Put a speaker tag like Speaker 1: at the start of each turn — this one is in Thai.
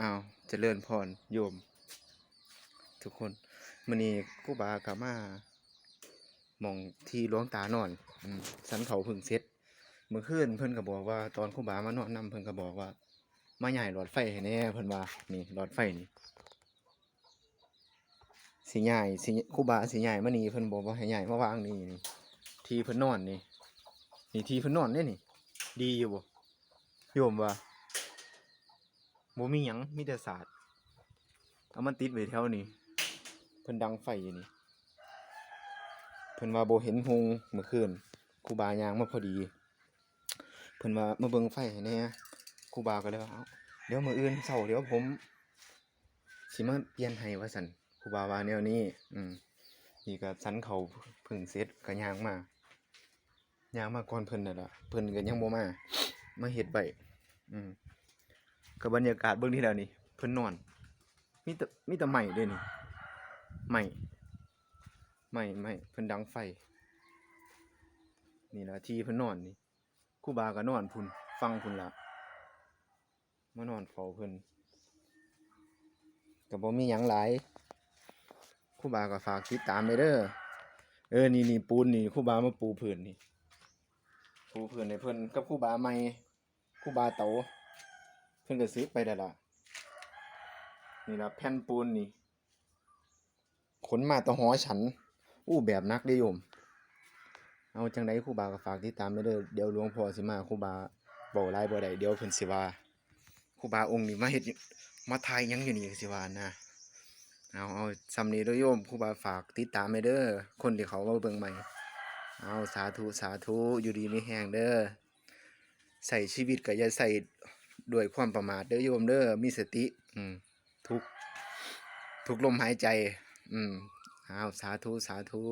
Speaker 1: อ้าวเจริญพรโยม ทุกคนมื้อนี้ครูบากลับมา มองที่หลวงตานอนอสันเขาพึ่งเสร็จเมื่อคืนเพิ่นก็บอกว่าตอนครูบามานอนนํเพิ่นก็บอกว่า มาย้ายหลอดไฟให้แน่เพิ่นว่านี่หลอดไฟนี่สิย้ายสิครูบาสิย้ายมานี่เพิ่นบอกว่าให้ย้ายมาวางนี่นี่ที่เพิ่นนอนนี่นี่ที่เพิ่นนอนเด้นี่ ดีอยู่บ่โยมว่า บ่มีหยังมีแต่ศาสตร์เอามันติดไว้แถวนี้เพิ่นดังไฟอยู่นี่เพิ่นว่าบ่เห็นหงเมื่อคืนครูบายางมาพอดีเพิ่นว่ามาเบิ่งไฟให้แหน่ครูบาก็เลยว่าเอ้าเดี๋ยวมื้ออื่นเช้าเดี๋ยวผมสิมาเปลี่ยนให้ว่าซั่นครูบาว่าแนวนี้ อืมนี่ก็สันเขาเพิ่งเสร็จก็ย่างมายางมาก่อนเพิ่นนั่นล่ะเพิ่นก็ยังบ่มามาเฮ็ดไว้อืม ก็บบรรยากาศเบิ่งที่แล้วนี่เพิ่นนอนมีแต่มีแต่ไม้เด้นี่ไม้ไม้ไม้เพิ่นดังไฟ นี่ละทีเพิ่นนอนนี่ครูบาก็นอนพุ่นฟังพุ่นละมานอนเฝ้าเพิ่นก็บ่มีหยังหลายครูบาก็ฝากติดตามไปเด้อเออนี่นี่ปูนนี่ครูบามาปูพื้นนี่ครูเพื่อนในเพื่อนกับครูบาใหม่ครูบาเต๋า พื่อนก็ซื้อไปแล้วล่ะนี่ละแผ่นปูนนี่ ขนมาตะหอฉัน อู้แบบนักเด้โยม เอาจังไดครูบาก็ฝากติดตามไปเด้อเดี๋ยวหลวงพ่อสิมาครูบาเว้าหลายบ่ได้เดี๋ยวเพิ่นสิว่าครูบาองค์นี้มาเฮ็ดมาทายยังอยู่นี่สิว่านะเอาเอาซำนี้เด้อโยมครูบาฝากติดตามไปเด้อคนที่เขามาเบิ่งใหม่ เอาสาธุสาธุอยู่ดีไม่แห้งเด้อใส่ชีวิตก็อย่าใส่ ด้วยความประมาทเด้อโยมเด้อมีสติ อืม ทุก ทุกลมหายใจ อืมเอาสาธุ สาธุ